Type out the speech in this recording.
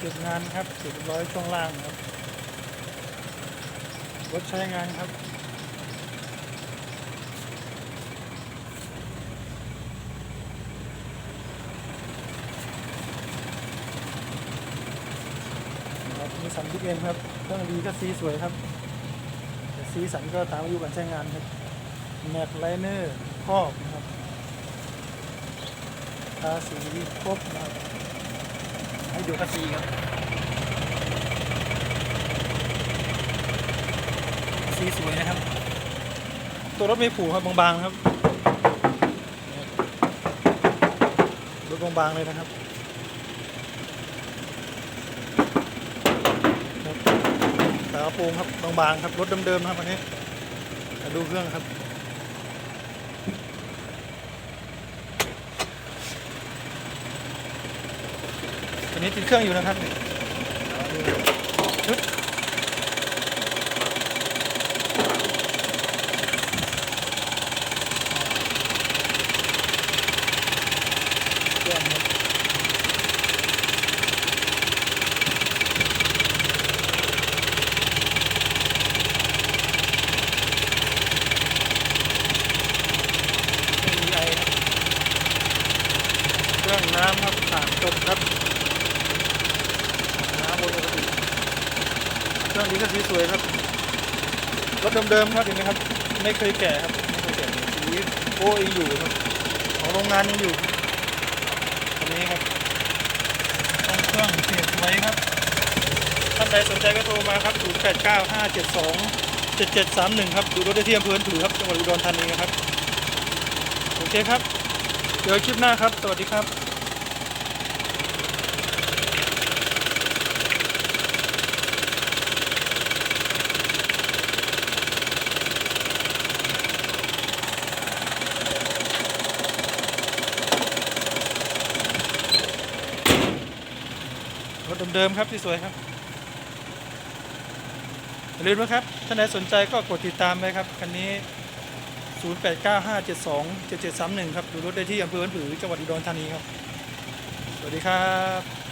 เก็บงานครับสร็จเรียบร้อยช่วงล่างครับรถใช้งานครับครับมีสันบิ๊กเอ็มครับเครื่องดีก็สีสวยครับแต่สีสันก็ตามอายุการใช้งานครับแม็กไลเนอร์ครอบนะครับทาสีครบนะครับ ให้ดูภาษีครับสีสวยนะครับ ตัวรถไม่ผูกครับบางๆครับรถบางๆเลยนะครับฝากระโปรงครับบางๆครับรถเดิมๆครับอันนี้มาดูเครื่องครับ ตัวนี้ติดเครื่องอยู่นะครับชุดเครื่องน้ำครับผ่านกดครับ น้ำบนปกติ เครื่องนี้ก็สีสวยครับรถเดิมๆครับเห็นไหมครับ ไม่เคยแก่ครับไม่เคยแก่สีโอ้ยังอยู่ครับของโรงงานยังอยู่อันนี้ครับต้องเครื่องเสียบไว้ครับท่านใดสนใจก็โทรมาครับ 0 8 9 5 7 2 7 7 3 1 ครับ ดูรถได้ที่อำเภอถือครับจังหวัดอุดรธานีครับ โอเคครับ เดี๋ยวคลิปหน้าครับ สวัสดีครับ รถเดิมๆครับที่สวยครับอย่าลืมนะครับท่านใดสนใจก็กดติดตามไปครับคันนี้ 0895727731 ครับดูรถได้ที่อำเภอบ้านผือจังหวัดอุดรธานีครับ สวัสดีครับ